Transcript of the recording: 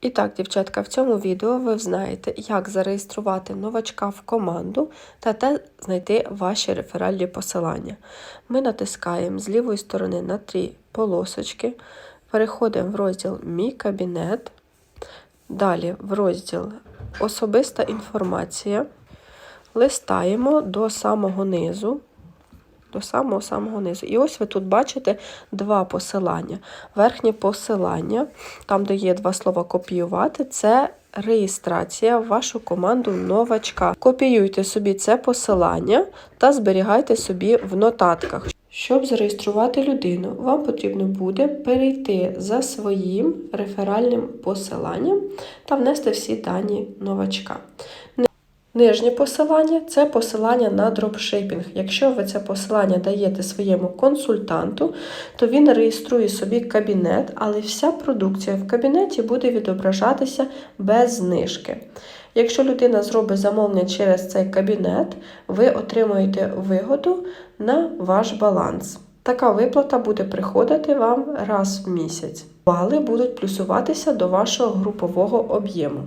І так, дівчатка, в цьому відео ви знаєте, як зареєструвати новачка в команду та те знайти ваші реферальні посилання. Ми натискаємо з лівої сторони на три полосочки, переходимо в розділ Мій кабінет, далі в розділ Особиста інформація, листаємо до самого низу. До самого самого низу. І ось ви тут бачите два посилання. Верхнє посилання, там, де є два слова копіювати, це реєстрація в вашу команду новачка. Копіюйте собі це посилання та зберігайте собі в нотатках. Щоб зареєструвати людину, вам потрібно буде перейти за своїм реферальним посиланням та внести всі дані новачка. Нижнє посилання це посилання на дропшипінг. Якщо ви це посилання даєте своєму консультанту, то він реєструє собі кабінет, але вся продукція в кабінеті буде відображатися без знижки. Якщо людина зробить замовлення через цей кабінет, ви отримуєте вигоду на ваш баланс. Така виплата буде приходити вам раз в місяць. Бали будуть плюсуватися до вашого групового об'єму.